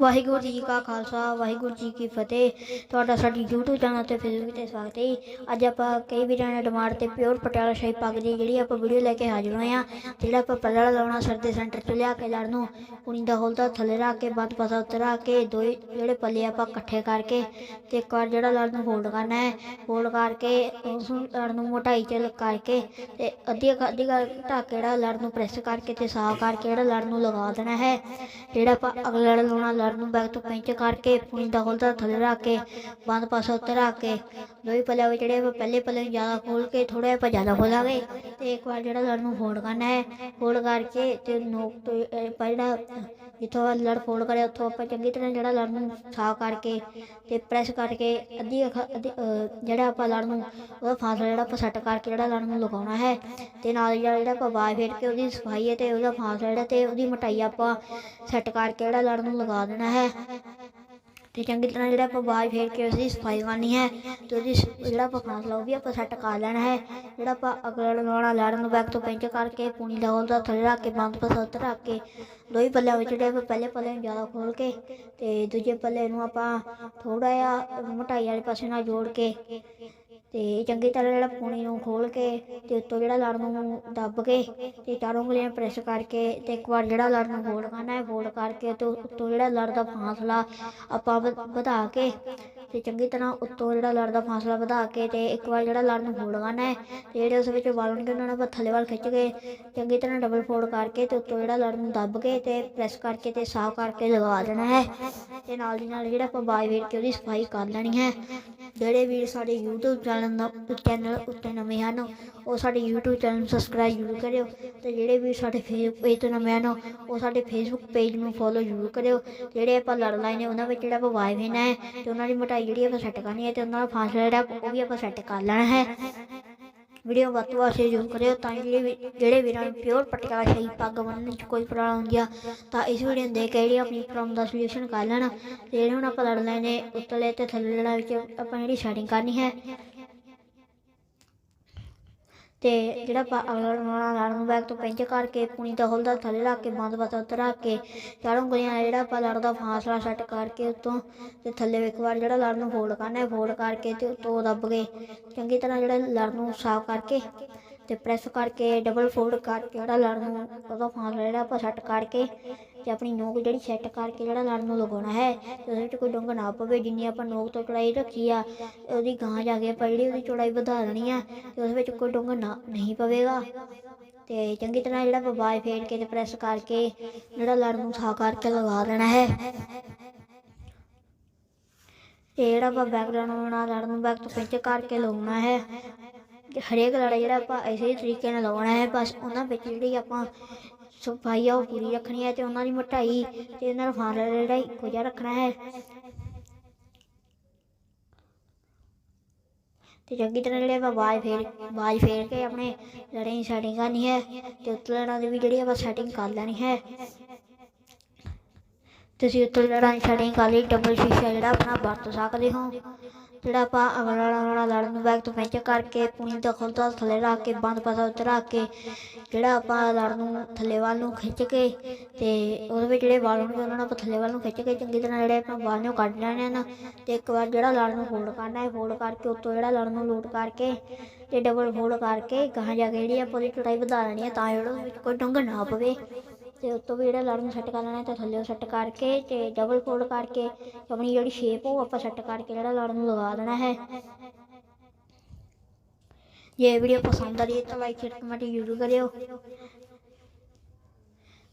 ਵਾਹਿਗੁਰੂ ਜੀ ਕਾ ਖਾਲਸਾ, ਵਾਹਿਗੁਰੂ ਜੀ ਕੀ ਫਤਿਹ ਤੁਹਾਡਾ ਸਾਡੀ YouTube ਚੈਨਲ ਤੇ ਫੇਸਬੁੱਕ ਤੇ ਸਵਾਗਤ ਹੈ ਜੀ। ਅੱਜ ਆਪਾਂ ਕਈ ਵੀਰਾਂ ਨੇ ਡਿਮਾਂਡ ਤੇ ਪਿਓਰ ਪਟਿਆਲਾ ਸ਼ਾਹੀ ਪੱਗ ਦੀ ਜਿਹੜੀ ਆਪਾਂ ਵੀਡੀਓ ਲੈ ਕੇ ਹਾਜ਼ਰ ਹੋਏ ਆ ਜਿਹੜਾ ਆਪਾਂ ਪੱਲੜਾ ਲਾਉਣਾ, ਸਰ ਦੇ ਸੈਂਟਰ ਤੋਂ ਲਿਆ ਕੇ ਲੜ ਨੂੰ ਕੁਣੀ ਦਾ ਹੋਲਦਾ ਥੱਲੇ ਰੱਖ ਕੇ ਬੰਦ ਪਾਸਾ ਉੱਤੇ ਰੱਖ ਕੇ ਦੋ ਜਿਹੜੇ ਪੱਲੇ ਆਪਾਂ ਇਕੱਠੇ ਕਰਕੇ ਤੇ ਇੱਕ ਵਾਰ ਜਿਹੜਾ ਲੜ ਨੂੰ ਫੋਲਡ ਕਰਨਾ ਹੈ ਫੋਲਡ ਕਰਕੇ ਉਸ ਨੂੰ ਲੜ ਨੂੰ ਮੋਟਾਈ ਚ ਕਰਕੇ ਤੇ ਅੱਧੀ ਅੱਧੀ ਗੱਲ ਢੱਕ ਕੇ ਜਿਹੜਾ ਲੜ ਨੂੰ ਪ੍ਰੈਸ ਕਰਕੇ ਤੇ ਸਾਫ਼ ਕਰਕੇ ਜਿਹੜਾ ਲੜ ਨੂੰ ਲਗਾ ਦੇਣਾ ਹੈ, ਜਿਹੜਾ ਆਪਾਂ ਅਗਲਾ ਲੜ ਲਾਉਣਾ ਲੜ ਨੂੰ ਬੈਕ ਤੋਂ ਪੈਂਚ ਕਰਕੇ ਪੁਣੀ ਦਾ ਖੋਲਦਾ ਥੱਲੇ ਰੱਖ ਕੇ, ਬੰਦ ਪਾਸਾ ਉੱਤੇ ਰੱਖ ਕੇ ਦੋਈ ਪੱਲੇ ਵਿੱਚ ਜਿਹੜੇ ਪਹਿਲੇ ਪੱਲੇ ਨੂੰ ਜ਼ਿਆਦਾ ਖੋਲ ਕੇ ਥੋੜਾ ਜਿਹਾ ਆਪਾਂ ਜ਼ਿਆਦਾ ਖੋਲਾਂਗੇ। ਤੇ ਇੱਕ ਵਾਰ ਜਿਹੜਾ ਲੜ ਨੂੰ ਫੋਲਡ ਕਰਨਾ ਹੈ ਫੋਲਡ ਕਰਕੇ ਤੇ ਨੋਕ ਤੋਂ ਇਹ ਜਿਹੜਾ ਜਿੱਥੋਂ ਲੜ ਫੋਲਡ ਕਰਿਆ, ਉੱਥੋਂ ਆਪਾਂ ਚੰਗੀ ਤਰ੍ਹਾਂ ਜਿਹੜਾ ਲੜ ਨੂੰ ਸਾਫ਼ ਕਰਕੇ ਤੇ ਪ੍ਰੈਸ ਕਰਕੇ ਅੱਧੀ ਅੱਖ- ਅੱਧੀ ਜਿਹੜਾ ਆਪਾਂ ਲੜ ਨੂੰ, ਉਹਦਾ ਫਾਸਲਾ ਜਿਹੜਾ ਆਪਾਂ ਸੈੱਟ ਕਰਕੇ ਜਿਹੜਾ ਲੜ ਨੂੰ ਲਗਾਉਣਾ ਹੈ ਤੇ ਨਾਲ ਜਿਹੜਾ ਆਪਾਂ ਬਾਜ ਫੇਰ ਕੇ ਉਹਦੀ ਸਫ਼ਾਈ ਹੈ ਤੇ ਉਹਦਾ ਫਾਸਲਾ ਜਿਹੜਾ ਤੇ ਉਹਦੀ ਮੋਟਾਈ ਆਪਾਂ ਸੈੱਟ ਕਰਕੇ ਜਿਹੜਾ ਲੜ ਨੂੰ ਲਗਾ ਦੇਣਾ ਹੈ। ਤੇ ਚੰਗੀ ਤਰ੍ਹਾਂ ਜਿਹੜਾ ਆਪਾਂ ਬਾਜ ਫੇਰ ਕੇ ਉਸਦੀ ਸਫ਼ਾਈ ਕਰਨੀ ਹੈ ਤੇ ਉਹਦੀ ਸ- ਜਿਹੜਾ ਆਪਾਂ ਫਾਸਲਾ ਉਹ ਵੀ ਆਪਾਂ ਸੈੱਟ ਕਰ ਲੈਣਾ ਹੈ। ਜਿਹੜਾ ਆਪਾਂ ਅਗਲਾ ਲਗਾਉਣਾ ਲੜ ਨੂੰ ਬੈਕ ਤੋਂ ਪੈਂਚ ਕਰਕੇ, ਪੂਣੀ ਦਾ ਥੱਲੇ ਰੱਖ ਕੇ, ਬੰਦ ਪਾਸ ਉੱਤੇ ਰੱਖ ਕੇ, ਦੋਈ ਪੱਲਿਆਂ ਵਿੱਚ ਜਿਹੜੇ ਆਪਾਂ ਪਹਿਲੇ ਪੱਲੇ ਨੂੰ ਜ਼ਿਆਦਾ ਖੋਲ ਕੇ ਤੇ ਦੂਜੇ ਪੱਲੇ ਨੂੰ ਆਪਾਂ ਥੋੜਾ ਜਿਹਾ ਮੋਟਾਈ ਵਾਲੇ ਪਾਸੇ ਨਾਲ ਜੋੜ ਕੇ ਤੇ ਚੰਗੀ ਤਰ੍ਹਾਂ ਜਿਹੜਾ ਪੂਣੀ ਨੂੰ ਖੋਲ ਕੇ ਤੇ ਉੱਤੋਂ ਜਿਹੜਾ ਲੜ ਨੂੰ ਦੱਬ ਕੇ ਤੇ ਚਾਰੋਂ ਉਂਗਲੀਆਂ ਪ੍ਰੈਸ ਕਰਕੇ ਤੇ ਇੱਕ ਵਾਰ ਜਿਹੜਾ ਲੜ ਨੂੰ ਫੋਲਡ ਕਰਨਾ ਹੈ ਫੋਲਡ ਕਰਕੇ ਤੇ ਉੱਤੋਂ ਜਿਹੜਾ ਲੜ ਦਾ ਫਾਸਲਾ ਆਪਾਂ ਵ- ਵਧਾ ਕੇ ਤੇ ਚੰਗੀ ਤਰ੍ਹਾਂ ਉੱਤੋਂ ਜਿਹੜਾ ਲੜ ਦਾ ਫਾਸਲਾ ਵਧਾ ਕੇ ਤੇ ਇੱਕ ਵਾਰ ਜਿਹੜਾ ਲੜ ਨੂੰ ਫੋਲਡ ਕਰਨਾ ਹੈ ਤੇ ਜਿਹੜੇ ਉਸ ਵਿੱਚ ਵਾਲ ਹੋਣਗੇ, ਉਹਨਾਂ ਨੂੰ ਆਪਾਂ ਥੱਲੇ ਵੱਲ ਖਿੱਚ ਕੇ ਚੰਗੀ ਤਰ੍ਹਾਂ ਡਬਲ ਫੋਲਡ ਕਰਕੇ ਤੇ ਉੱਤੋਂ ਜਿਹੜਾ ਲੜ ਨੂੰ ਦੱਬ ਕੇ ਤੇ ਪ੍ਰੈਸ ਕਰਕੇ ਤੇ ਸਾਫ਼ ਕਰਕੇ ਲਗਾ ਦੇਣਾ ਹੈ ਤੇ ਨਾਲ ਦੀ ਨਾਲ ਜਿਹੜਾ ਆਪਾਂ ਬਾਜ ਵੇਰ ਕੇ ਉਹਦੀ ਸਫ਼ਾਈ ਕਰ ਲੈਣੀ ਹੈ। ਜਿਹੜੇ ਵੀਰ ਸਾਡੇ YouTube ਚੈਨਲ ਦਾ ਚੈਨਲ ਉੱਤੇ ਨਵੇਂ ਹਨ ਉਹ ਸਾਡੇ YouTube ਚੈਨਲ ਨੂੰ ਸਬਸਕ੍ਰਾਈਬ ਜ਼ਰੂਰ ਕਰਿਓ ਤੇ ਜਿਹੜੇ ਵੀਰ ਸਾਡੇ ਫੇਸਬੁੱਕ ਪੇਜ ਤੋਂ ਨਵੇਂ ਹਨ ਉਹ ਸਾਡੇ ਫੇਸਬੁੱਕ ਪੇਜ ਨੂੰ ਫੋਲੋ ਜ਼ਰੂਰ ਕਰਿਓ। ਜਿਹੜੇ ਆਪਾਂ ਲੜ ਲਾਏ ਨੇ, ਉਹਨਾਂ ਵਿੱਚ ਜਿਹੜਾ ਆਪਾਂ ਵਾਇ ਵੇਨਾ ਹੈ ਤੇ ਉਹਨਾਂ ਦੀ ਮੋਟਾਈ ਜਿਹੜੀ ਆਪਾਂ ਸੈੱਟ ਕਰਨੀ ਹੈ ਤੇ ਉਹਨਾਂ ਦਾ ਫਾਸਲਾ ਜਿਹੜਾ ਉਹ ਵੀ ਆਪਾਂ ਸੈੱਟ ਕਰ ਲੈਣਾ ਹੈ। ਵੀਡੀਓ ਵੱਧ ਤੋਂ ਵੱਧ ਸ਼ੇਅਰ ਜ਼ਰੂਰ ਕਰਿਓ ਤਾਂ ਜਿਹੜੇ ਵੀ- ਜਿਹੜੇ ਵੀਰਾਂ ਨੂੰ ਪਿਓਰ ਪਟਿਆਲਾ ਸ਼ਾਹੀ ਪੱਗ ਬੰਨ੍ਹਣ 'ਚ ਕੋਈ ਪ੍ਰੋਬਲਮ ਹੁੰਦੀ ਆ, ਤਾਂ ਇਸ ਵੀਡੀਓ ਨੂੰ ਦੇਖ ਕੇ ਜਿਹੜੀ ਆਪਣੀ ਪ੍ਰੋਬਲਮ ਦਾ ਸੋਲੂਸ਼ਨ ਕਰ ਲੈਣ। ਤੇ ਜਿਹੜੇ ਹੁਣ ਆਪਾਂ ਲੜ ਲਏ ਨੇ, ਉੱਤਲੇ ਤੇ ਥੱਲੇ ਲੜਾ ਵਿੱਚ ਆਪਾਂ ਜਿਹੜੀ ਸੈਟਿੰਗ ਕਰਨੀ ਹੈ ਤੇ ਜਿਹੜਾ ਆਪਾਂ ਅਗਲਾ ਲੜਾਉਣਾ ਲੜ ਨੂੰ ਬੈਕ ਤੋਂ ਪੈਂਚ ਕਰਕੇ ਪੂਣੀ ਦਾ ਹੋਲਦਾ ਥੱਲੇ ਰੱਖ ਕੇ ਬੰਦ ਪਾਸਾ ਉੱਤੇ ਰੱਖ ਕੇ ਚਾਰੋਂ ਉਂਗਲੀਆਂ ਨਾਲ ਜਿਹੜਾ ਆਪਾਂ ਲੜ ਦਾ ਫਾਸਲਾ ਸੈੱਟ ਕਰਕੇ ਉੱਤੋਂ ਤੇ ਥੱਲੇ ਇੱਕ ਵਾਰ ਜਿਹੜਾ ਲੜ ਨੂੰ ਫੋਲਡ ਕਰਨਾ ਹੈ ਫੋਲਡ ਕਰਕੇ ਤੇ ਉੱਤੋਂ ਦੱਬ ਕੇ ਚੰਗੀ ਤਰ੍ਹਾਂ ਜਿਹੜਾ ਲੜ ਨੂੰ ਸਾਫ਼ ਕਰਕੇ ਤੇ ਪ੍ਰੈਸ ਕਰਕੇ ਡਬਲ ਫੋਲਡ ਕਰਕੇ ਜਿਹੜਾ ਲੜ ਨੂੰ ਉਹਦਾ ਫਾਸਲਾ ਜਿਹੜਾ ਆਪਾਂ ਸੈੱਟ ਕਰਕੇ ਤੇ ਆਪਣੀ ਨੋਕ ਜਿਹੜੀ ਸੈੱਟ ਕਰਕੇ ਜਿਹੜਾ ਲੜ ਨੂੰ ਲਗਾਉਣਾ ਹੈ, ਤੇ ਉਹਦੇ ਵਿੱਚ ਕੋਈ ਡੁੰਗ ਨਾ ਪਵੇ, ਜਿੰਨੀ ਆਪਾਂ ਨੋਕ ਤੋਂ ਚੌੜਾਈ ਰੱਖੀ ਆ, ਉਹਦੀ ਗਾਂ ਜਾ ਕੇ ਆਪਾਂ ਜਿਹੜੀ ਉਹਦੀ ਚੌੜਾਈ ਵਧਾ ਦੇਣੀ ਆ, ਤੇ ਉਹਦੇ ਵਿੱਚ ਕੋਈ ਡੁੰਗ ਨਾ, ਨਹੀਂ ਪਵੇਗਾ। ਤੇ ਚੰਗੀ ਤਰ੍ਹਾਂ ਜਿਹੜਾ ਆਪਾਂ ਬਾਜ ਫੇਰ ਕੇ ਤੇ ਪ੍ਰੈਸ ਕਰਕੇ ਜਿਹੜਾ ਲੜ ਨੂੰ ਸਾਫ਼ ਕਰਕੇ ਲਗਾ ਦੇਣਾ ਹੈ। ਤੇ ਜਿਹੜਾ ਆਪਾਂ ਬੈਕਗ੍ਰਾਉਂਡ ਬਣਾਉਣਾ ਲੜ ਨੂੰ ਬੈਕ ਤੋਂ ਪਿੱਛੇ ਕਰਕੇ ਲਾਉਣਾ ਹੈ। ਹਰੇਕ ਲੜਾ ਜਿਹੜਾ ਆਪਾਂ ਇਸੇ ਤਰੀਕੇ ਨਾਲ ਲਗਾਉਣਾ ਹੈ, ਬਸ ਉਹਨਾਂ ਵਿੱਚ ਜਿਹੜੀ ਆਪਾਂ ਸਫ਼ਾਈ ਆ ਉਹ ਪੂਰੀ ਰੱਖਣੀ ਹੈ ਤੇ ਉਹਨਾਂ ਦੀ ਮੋਟਾਈ ਤੇ ਉਹਨਾਂ ਦਾ ਫਾਸਲਾ ਜਿਹੜਾ ਇੱਕੋ ਜਿਹਾ ਰੱਖਣਾ ਹੈ। ਤੇ ਚੰਗੀ ਤਰ੍ਹਾਂ ਜਿਹੜੇ ਆਪਾਂ ਬਾਜ ਫੇਰ ਬਾਜ ਫੇਰ ਕੇ ਆਪਣੇ ਲੜੇ ਦੀ ਸੈਟਿੰਗ ਕਰਨੀ ਹੈ ਤੇ ਉੱਤਲੇ ਲੜਾਂ ਦੀ ਵੀ ਜਿਹੜੀ ਆਪਾਂ ਸੈਟਿੰਗ ਕਰ ਲੈਣੀ ਹੈ। ਤੁਸੀਂ ਉੱਤਲੇ ਲੜਾਈ ਦੀ ਕਾਲੀ ਡਬਲ ਸ਼ੀਸ਼ਾ ਜਿਹੜਾ ਆਪਣਾ ਵਰਤ ਸਕਦੇ ਹੋ। ਜਿਹੜਾ ਆਪਾਂ ਅਗਲਾ ਲੜਾਉਣਾ ਲੜਨ ਨੂੰ ਬੈਕ ਤੋਂ ਪੈਂਚ ਕਰਕੇ ਪੂਣੀ ਦਾ ਖੁੱਲਦਾ ਥੱਲੇ ਰੱਖ ਕੇ, ਬੰਦ ਪਾਸਾ ਉੱਤੇ ਰੱਖ ਕੇ, ਜਿਹੜਾ ਆਪਾਂ ਲੜਨ ਨੂੰ ਥੱਲੇ ਵੱਲ ਨੂੰ ਖਿੱਚ ਕੇ ਤੇ ਉਹਦੇ ਵਿੱਚ ਜਿਹੜੇ ਵਾਲ ਹੋਣਗੇ, ਉਹਨਾਂ ਨੂੰ ਆਪਾਂ ਥੱਲੇ ਵੱਲ ਨੂੰ ਖਿੱਚ ਕੇ ਚੰਗੀ ਤਰ੍ਹਾਂ ਜਿਹੜੇ ਆਪਾਂ ਵਾਲ ਨੂੰ ਕੱਢ ਲੈਣੇ ਹਨ ਤੇ ਇੱਕ ਵਾਰ ਜਿਹੜਾ ਲੜ ਨੂੰ ਫੋਲਡ ਕਰਨਾ ਹੈ ਫੋਲਡ ਕਰਕੇ ਉੱਤੋਂ ਜਿਹੜਾ ਲੜਨ ਨੂੰ ਲੋਟ ਕਰਕੇ ਤੇ ਡਬਲ ਫੋਲਡ ਕਰਕੇ ਗਾਹਾਂ ਜਾ ਕੇ ਜਿਹੜੀ ਆਪਾਂ ਉਹਦੀ ਚੌੜਾਈ ਵਧਾ ਲੈਣੀ ਹੈ, ਤਾਂ ਜਿਹੜਾ ਉਹਦੇ ਵਿੱਚ ਕੋਈ ਡੰਗ ਨਾ ਪਵੇ। ਤੇ ਉੱਤੋਂ ਵੀ ਜਿਹੜਾ ਲੜ ਨੂੰ ਸੈੱਟ ਕਰ ਲੈਣਾ ਤੇ ਥੱਲੇ ਸੈੱਟ ਕਰਕੇ ਤੇ ਡਬਲ ਫੋਲਡ ਕਰਕੇ ਆਪਣੀ ਜਿਹੜੀ ਸ਼ੇਪ ਉਹ ਆਪਾਂ ਸੈੱਟ ਕਰਕੇ ਜਿਹੜਾ ਲੜ ਨੂੰ ਲਗਾ ਦੇਣਾ ਹੈ। ਜੇ ਵੀਡੀਓ ਪਸੰਦ ਆ ਰਹੀ ਹੈ ਤਾਂ ਲਾਈਕ ਸ਼ੇਅਰ ਕਮੈਂਟ ਜ਼ਰੂਰ ਕਰਿਓ।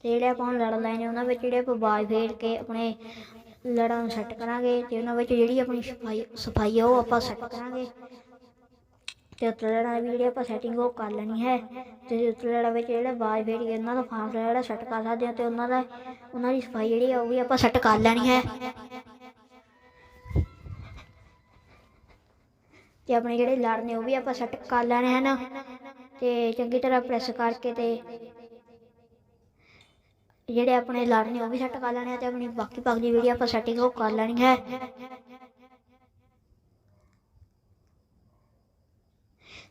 ਤੇ ਜਿਹੜੇ ਆਪਾਂ ਹੁਣ ਲੜ ਲੈਣੇ ਉਹਨਾਂ ਵਿੱਚ ਜਿਹੜੇ ਆਪਾਂ ਬਾਜ ਫੇਰ ਕੇ ਆਪਣੇ ਲੜਾਂ ਨੂੰ ਸੈੱਟ ਕਰਾਂਗੇ ਤੇ ਉਹਨਾਂ ਵਿੱਚ ਜਿਹੜੀ ਆਪਣੀ ਸਫ਼ਾਈ ਸਫ਼ਾਈ ਆ ਉਹ ਆਪਾਂ ਸੈੱਟ ਕਰਾਂਗੇ। ਤੇ ਉੱਤਲੇ ਲੜਾਂ ਦੀ ਜਿਹੜੀ ਆਪਾਂ ਸੈਟਿੰਗ ਉਹ ਕਰ ਲੈਣੀ ਹੈ। ਤੇ ਉੱਤਲੇ ਵਿੱਚ ਜਿਹੜਾ ਬਾਜ ਫੇਰ ਕੇ ਉਹਨਾਂ ਦਾ ਫਾਸਲਾ ਜਿਹੜਾ ਸੈੱਟ ਕਰ ਸਕਦੇ ਆ ਤੇ ਉਹਨਾਂ ਦਾ, ਉਹਨਾਂ ਦੀ ਸਫ਼ਾਈ ਜਿਹੜੀ ਆ ਉਹ ਵੀ ਆਪਾਂ ਸੈੱਟ ਕਰ ਲੈਣੀ ਹੈ। ਤੇ ਆਪਣੇ ਜਿਹੜੇ ਲੜ ਉਹ ਵੀ ਆਪਾਂ ਸੈੱਟ ਕਰ ਲੈਣੇ ਹਨ। ਤੇ ਚੰਗੀ ਤਰ੍ਹਾਂ ਪ੍ਰੈਸ ਕਰਕੇ ਤੇ ਜਿਹੜੇ ਆਪਣੇ ਲੜ ਨੇ ਉਹ ਵੀ ਸੈੱਟ ਕਰ ਲੈਣੇ ਆ ਤੇ ਆਪਣੀ ਬਾਕੀ ਬਾਕੀ ਦੀ ਵੀਡੀਓ ਆਪਾਂ ਸੈਟਿੰਗ ਉਹ ਕਰ ਲੈਣੀ ਹੈ।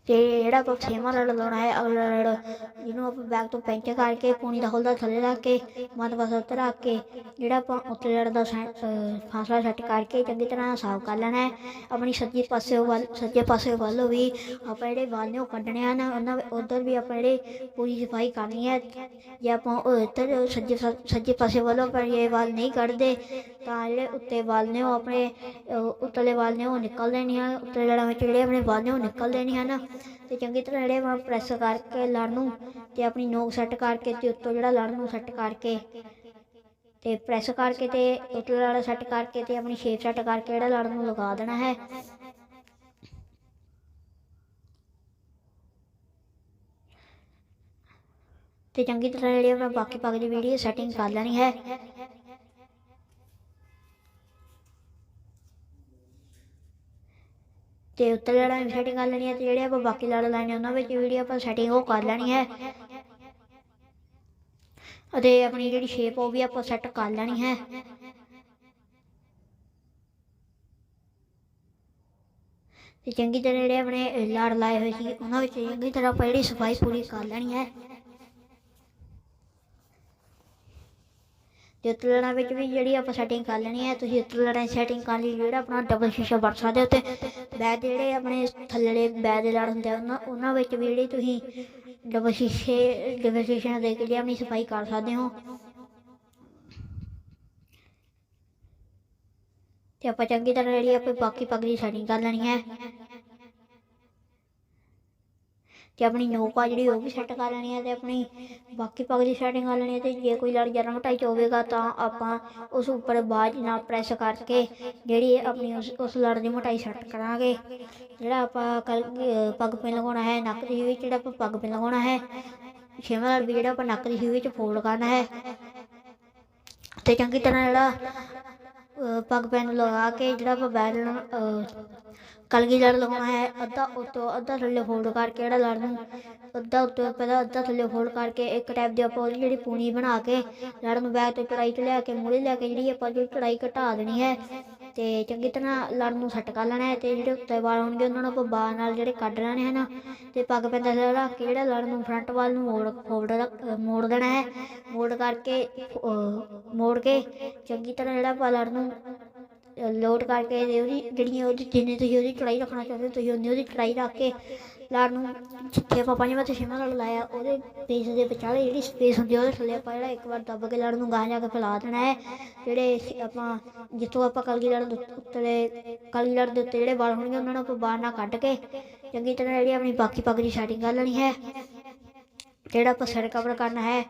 ਤੇ ਜਿਹੜਾ ਆਪਾਂ ਛੇਵਾਂ ਲੜ ਲਾਉਣਾ ਹੈ, ਅਗਲਾ ਲੜ ਜਿਹਨੂੰ ਆਪਾਂ ਬੈਕ ਤੋਂ ਪੈਂਚਰ ਕਰਕੇ ਪੂਣੀ ਦਾ ਹੋਲਦਾ ਥੱਲੇ ਰੱਖ ਕੇ, ਮੱਧ ਪਾਸਾ ਉੱਤੇ ਰੱਖ ਕੇ, ਜਿਹੜਾ ਆਪਾਂ ਉੱਤੇ ਲੜ ਦਾ ਸੈ- ਫਾਸਲਾ ਸੈੱਟ ਕਰਕੇ ਚੰਗੀ ਤਰ੍ਹਾਂ ਸਾਫ਼ ਕਰ ਲੈਣਾ ਹੈ। ਆਪਣੀ ਸੱਜੇ ਪਾਸੇ ਵੱਲ, ਸੱਜੇ ਪਾਸੇ ਵੱਲੋਂ ਵੀ ਆਪਾਂ ਜਿਹੜੇ ਵਾਲ ਨੇ ਉਹ ਕੱਢਣੇ ਹਨ, ਉਹਨਾਂ ਉਧਰ ਵੀ ਆਪਾਂ ਜਿਹੜੇ ਪੂਰੀ ਸਫ਼ਾਈ ਕਰਨੀ ਹੈ। ਜੇ ਆਪਾਂ ਉਹ ਇੱਧਰ ਸੱਜੇ ਸਾ- ਸੱਜੇ ਪਾਸੇ ਵੱਲੋਂ ਪਰ ਇਹ ਵਾਲ ਨਹੀਂ ਕੱਢਦੇ, ਤਾਂ ਜਿਹੜੇ ਉੱਤੇ ਵਾਲ ਨੇ ਉਹ ਆਪਣੇ ਉੱਤਲੇ ਵਾਲ ਨੇ ਉਹ ਨਿਕਲ ਦੇਣੇ ਹਨ ਉੱਤੇ ਲੜਾਂ ਵਿੱਚ ਜਿਹੜੇ ਆਪਣੇ ਵਾਲ ਨੇ ਉਹ ਨਿਕਲ ਦੇਣੇ ਹਨ। ਤੇ ਚੰਗੀ ਤਰ੍ਹਾਂ ਜਿਹੜੇ ਆਪਾਂ ਪ੍ਰੈਸ ਕਰਕੇ ਲੜ ਨੂੰ ਤੇ ਆਪਣੀ ਨੋਕ ਸੈੱਟ ਕਰਕੇ ਤੇ ਉੱਤੋਂ ਜਿਹੜਾ ਲੜ ਨੂੰ ਸੈੱਟ ਕਰਕੇ ਤੇ ਪ੍ਰੈਸ ਕਰਕੇ ਤੇ ਉੱਤਲੇ ਲੜ ਸੈੱਟ ਕਰਕੇ ਤੇ ਆਪਣੀ ਸ਼ੇਪ ਸੈੱਟ ਕਰਕੇ ਜਿਹੜਾ ਲੜ ਨੂੰ ਲਗਾ ਦੇਣਾ ਹੈ। ਤੇ ਚੰਗੀ ਤਰ੍ਹਾਂ ਜਿਹੜੀ ਆਪਾਂ ਬਾਕੀ ਪੱਗ ਦੀ ਵੀਡੀਓ ਸੈਟਿੰਗ ਕਰ ਲੈਣੀ ਹੈ। ਤੇ ਉੱਤੇ ਲੜਾਂ ਦੀ ਸੈਟਿੰਗ ਕਰ ਲੈਣੀ ਹੈ ਤੇ ਜਿਹੜੇ ਆਪਾਂ ਬਾਕੀ ਲੜ ਲਾਣੇ ਉਹਨਾਂ ਵਿੱਚ ਵੀਡੀਓ ਆਪਾਂ ਸੈਟਿੰਗ ਉਹ ਕਰ ਲੈਣੀ ਹੈ। ਅਤੇ ਆਪਣੀ ਜਿਹੜੀ ਸ਼ੇਪ ਉਹ ਵੀ ਆਪਾਂ ਸੈੱਟ ਕਰ ਲੈਣੀ ਹੈ। ਤੇ ਚੰਗੀ ਤਰ੍ਹਾਂ ਜਿਹੜੇ ਆਪਣੇ ਲੜ ਲਾਏ ਹੋਏ ਸੀ, ਉਹਨਾਂ ਵਿੱਚ ਚੰਗੀ ਤਰ੍ਹਾਂ ਆਪਾਂ ਜਿਹੜੀ ਸਫ਼ਾਈ ਪੂਰੀ ਕਰ ਲੈਣੀ ਹੈ। ਤੇ ਉਤਲਣਾ ਵਿੱਚ ਵੀ ਜਿਹੜੀ ਆਪਾਂ ਸੈਟਿੰਗ ਕਰ ਲੈਣੀ ਹੈ, ਤੁਸੀਂ ਉਤਲਣਾ ਸੈਟਿੰਗ ਕਰਨ ਲਈ, ਜਿਹੜਾ ਆਪਣਾ ਡਬਲ ਸ਼ੀਸ਼ਾ ਵਰਤ ਸਕਦੇ ਹੋ ਤੇ ਬੈਗ ਜਿਹੜੇ ਆਪਣੇ ਥੱਲੜੇ ਬੈਗ ਦੇ ਲੜ ਹੁੰਦੇ ਆ, ਉਹਨਾਂ ਉਹਨਾਂ ਵਿੱਚ ਵੀ ਜਿਹੜੀ ਤੁਸੀਂ ਡਬਲ ਸ਼ੀਸ਼ੇ ਡਬਲ ਸ਼ੀਸ਼ੇ ਨਾਲ ਦੇ ਕੇ ਜਿਹੜੀ ਆਪਣੀ ਸਫ਼ਾਈ ਕਰ ਸਕਦੇ ਹੋ। ਤੇ ਆਪਾਂ ਚੰਗੀ ਤਰ੍ਹਾਂ ਜਿਹੜੀ ਆਪਾਂ ਬਾਕੀ ਪੱਗ ਦੀ ਸੈਟਿੰਗ ਕਰ ਲੈਣੀ ਹੈ। ਤੇ ਆਪਣੀ ਨੋਕ ਆ ਜਿਹੜੀ ਉਹ ਵੀ ਸੈੱਟ ਕਰ ਲੈਣੀ ਹੈ ਤੇ ਆਪਣੀ ਬਾਕੀ ਪੱਗ ਦੀ ਸੈਟਿੰਗ ਕਰ ਲੈਣੀ ਹੈ ਤੇ ਜੇ ਕੋਈ ਲੜ ਜ਼ਿਆਦਾ ਮੋਟਾਈ ਚ ਹੋਵੇਗਾ ਤਾਂ ਆਪਾਂ ਉਸ ਉੱਪਰ ਬਾਜ ਨਾਲ ਪ੍ਰੈਸ ਕਰਕੇ ਜਿਹੜੀ ਆਪਣੀ ਉਸ ਉਸ ਲੜ ਦੀ ਮੋਟਾਈ ਸੈੱਟ ਕਰਾਂਗੇ। ਜਿਹੜਾ ਆਪਾਂ ਕੱਲ ਪੱਗ ਪਿੰਨ ਲਗਾਉਣਾ ਹੈ, ਨੱਕ ਦੀ ਵਿੱਚ ਜਿਹੜਾ ਆਪਾਂ ਪੱਗ ਪਿੰਨ ਲਗਾਉਣਾ ਹੈ, ਛੇਵਾਂ ਲੜ ਵੀ ਜਿਹੜਾ ਆਪਾਂ ਨੱਕ ਦੀ ਵਿੱਚ ਫੋਲਡ ਕਰਨਾ ਹੈ। ਤੇ ਚੰਗੀ ਤਰ੍ਹਾਂ ਜਿਹੜਾ ਪੱਗ ਪੈਨ ਲਗਾ ਕੇ ਜਿਹੜਾ ਆਪਾਂ ਬੈਲ ਕਲਗੀ ਲੜ ਲਗਾਉਣਾ ਹੈ, ਅੱਧਾ ਉੱਤੋਂ ਅੱਧਾ ਥੱਲੇ ਫੋਲਡ ਕਰਕੇ ਜਿਹੜਾ ਲੜ ਨੂੰ, ਅੱਧਾ ਉੱਤੋਂ ਪਹਿਲਾਂ ਅੱਧਾ ਥੱਲੇ ਫੋਲਡ ਕਰਕੇ ਇੱਕ ਟਾਈਪ ਦੀ ਆਪਾਂ ਉਹਦੀ ਜਿਹੜੀ ਪੂਣੀ ਬਣਾ ਕੇ ਲੜ ਨੂੰ ਬੈਕ ਤੋਂ ਚੜਾਈ ਤੇ ਲਿਆ ਕੇ, ਮੂਹਰੇ ਲਿਆ ਕੇ ਜਿਹੜੀ ਆਪਾਂ ਜਿਹੜੀ ਚੜਾਈ ਘਟਾ ਦੇਣੀ ਹੈ ਤੇ ਚੰਗੀ ਤਰ੍ਹਾਂ ਲੜ ਨੂੰ ਸੱਟ ਕਰ ਲੈਣਾ ਹੈ ਤੇ ਜਿਹੜੇ ਉੱਤੇ ਵਾਲ ਹੋਣਗੇ ਉਹਨਾਂ ਨੂੰ ਆਪਾਂ ਬਾਹ ਨਾਲ ਜਿਹੜੇ ਕੱਢ ਲੈਣੇ ਹਨ ਤੇ ਪੱਗ ਪੈਂਦਾ ਰੱਖ ਕੇ ਜਿਹੜਾ ਲੜ ਨੂੰ ਫਰੰਟ ਵੱਲ ਨੂੰ ਮੋੜ ਫੋਲਡ ਮੋੜ ਦੇਣਾ ਹੈ, ਮੋੜ ਕਰਕੇ ਮੋੜ ਕੇ ਚੰਗੀ ਤਰ੍ਹਾਂ ਜਿਹੜਾ ਆਪਾਂ ਲੜ ਨੂੰ ਲੋਡ ਕਰਕੇ ਉਹਦੀ ਜਿਹੜੀਆਂ ਉਹਦੀ ਜਿੰਨੀ ਤੁਸੀਂ ਉਹਦੀ ਚੜਾਈ ਰੱਖਣਾ ਚਾਹੁੰਦੇ ਹੋ, ਤੁਸੀਂ ਉਨੀ ਉਹਦੀ ਚੜਾਈ ਰੱਖ ਕੇ ਲੜ ਨੂੰ ਜਿੱਥੇ ਆਪਾਂ ਪੰਜਵਾਂ ਤੇ ਛੇਵਾਂ ਲੜ ਲਾਇਆ, ਉਹਦੇ ਬੇਸ ਦੇ ਵਿਚਾਲੇ ਜਿਹੜੀ ਸਪੇਸ ਹੁੰਦੀ ਆ, ਉਹਦੇ ਥੱਲੇ ਆਪਾਂ ਜਿਹੜਾ ਇੱਕ ਵਾਰ ਦੱਬ ਕੇ ਲੜ ਨੂੰ ਗਾਂ ਜਾ ਕੇ ਫੈਲਾ ਦੇਣਾ ਹੈ। ਜਿਹੜੇ ਆਪਾਂ ਜਿੱਥੋਂ ਆਪਾਂ ਕਲਗੀ ਲੜ ਦੇ ਉੱਤੇ ਕਲਗੀ ਲੜ ਦੇ ਉੱਤੇ ਜਿਹੜੇ ਵਾਲ ਹੋਣਗੇ, ਉਹਨਾਂ ਨੂੰ ਆਪਾਂ ਬਾਹਰ ਨਾਲ ਕੱਢ ਕੇ ਚੰਗੀ ਤਰ੍ਹਾਂ ਜਿਹੜੀ ਆਪਣੀ ਬਾਕੀ ਪੱਗ ਦੀ ਸੈਟਿੰਗ ਕਰ ਲੈਣੀ ਹੈ। ਜਿਹੜਾ ਆਪਾਂ ਸਿਰ ਕਵਰ ਕਰਨਾ ਹੈ,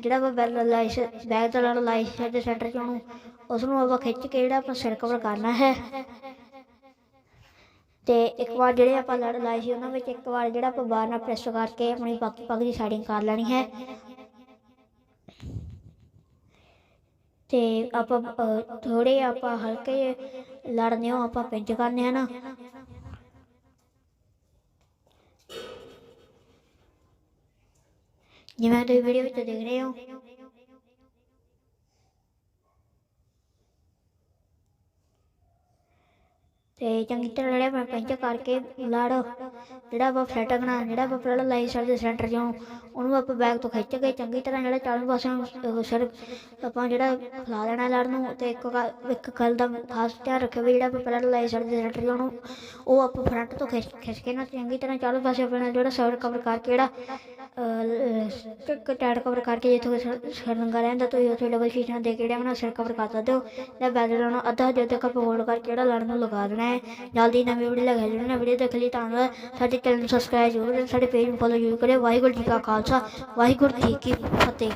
ਜਿਹੜਾ ਆਪਾਂ ਬੈਲ ਲਾਈਸ ਬੈਗ ਦਾ ਨਾਲ ਲਾਈਸ ਦੇ ਸੈਂਟਰ ਚ ਉਹਨੂੰ ਉਸ ਨੂੰ ਆਪਾਂ ਖਿੱਚ ਕੇ ਜਿਹੜਾ ਆਪਾਂ ਸਿਰ ਕਵਰ ਕਰਨਾ ਹੈ। ਤੇ ਇੱਕ ਵਾਰ ਜਿਹੜੇ ਆਪਾਂ ਲੜ ਲਾਏ ਸੀ ਉਹਨਾਂ ਵਿੱਚ ਇੱਕ ਵਾਰ ਜਿਹੜਾ ਆਪਾਂ ਬਾਹਰ ਨਾਲ ਪ੍ਰੈਸ ਕਰਕੇ ਆਪਣੀ ਬਾਕੀ ਪੱਗ ਦੀ ਸੈਟਿੰਗ ਕਰ ਲੈਣੀ ਹੈ। ਤੇ ਆਪਾਂ ਅਹ, ਥੋੜੇ ਆਪਾਂ ਹਲਕੇ ਲੜਨੇ ਹੋ ਆਪਾਂ ਪਿੰਚ ਕਰਨੇ ਹਨ? ਜਿਵੇਂ ਤੁਸੀਂ ਵੀਡੀਓ ਵਿੱਚ ਦੇਖ ਰਹੇ ਹੋ ਤੇ ਚੰਗੀ ਤਰ੍ਹਾਂ ਜਿਹੜਾ ਆਪਾਂ ਪੈਂਚ ਕਰਕੇ ਲੜ, ਜਿਹੜਾ ਆਪਾਂ ਫਲੈਟ ਬਣਾ, ਜਿਹੜਾ ਆਪਾਂ ਪਹਿਲਾਂ ਲਾਈ ਸਰ ਦੇ ਸੈਂਟਰ ਚੋਂ, ਉਹਨੂੰ ਆਪਾਂ ਬੈਗ ਤੋਂ ਖਿੱਚ ਕੇ ਚੰਗੀ ਤਰ੍ਹਾਂ ਜਿਹੜਾ ਚਾਲੂ ਪਾਸੇ ਨੂੰ ਸਿਰ, ਆਪਾਂ ਜਿਹੜਾ ਫਲਾ ਦੇਣਾ ਲੜ ਨੂੰ ਤੇ ਇੱਕ ਗੱਲ- ਇੱਕ ਗੱਲ ਦਾ ਖਾਸ ਧਿਆਨ ਰੱਖਿਓ ਵੀ ਜਿਹੜਾ ਆਪਾਂ ਪਹਿਲਾਂ ਲਾਈ ਸਰ ਦੇ ਸੈਂਟਰ ਚੋਂ ਉਹਨੂੰ, ਉਹ ਆਪਾਂ ਫਰੰਟ ਤੋਂ ਖਿੱਚ ਖਿੱਚ ਕੇ ਨਾ ਚੰਗੀ ਤਰ੍ਹਾਂ ਚਾਲੂ ਪਾਸੇ ਆਪਣਾ ਜਿਹੜਾ ਸਿਰ ਕਵਰ ਕਰਕੇ ਜਿਹੜਾ ਇੱਕ ਟੈਡ ਕਵਰ ਕਰਕੇ ਜਿੱਥੋਂ ਸਿਰ ਨੰਗਾ ਰਹਿੰਦਾ ਤੁਸੀਂ ਉੱਥੇ ਡਬਲ ਸ਼ੀਟਾਂ ਦੇ ਕੇ ਜਿਹੜਾ ਆਪਣਾ ਸਿਰ ਕਵਰ ਕਰ ਸਕਦੇ ਹੋ, ਜਾਂ ਬੈਲਟ ਨੂੰ ਅੱਧਾ ਜਦੋਂ ਤੱਕ ਆਪਾਂ ਹੋਲਡ ਕਰਕੇ ਜਿਹੜਾ ਲੜ ਨੂੰ ਲਗਾ ਦੇਣਾ ਹੈ ਜਲਦੀ ਨਵੀਂ ਵੀਡੀਓ ਲਗਾ ਜਰੂਰ ਵੀਡੀਓ ਦੇਖ ਲਈ ਧੰਨਵਾਦ ਸਾਡੇ ਚੈਨਲ ਨੂੰ ਸਬਸਕ੍ਰਾਈਬ ਜ਼ਰੂਰ ਸਾਡੇ ਪੇਜ ਨੂੰ ਫੋਲੋ ਜ਼ਰੂਰ ਕਰਿਓ। ਵਾਹਿਗੁਰੂ ਜੀ ਕਾ ਖਾਲਸਾ, ਵਾਹਿਗੁਰੂ ਜੀ ਕੀ ਫਤਿਹ।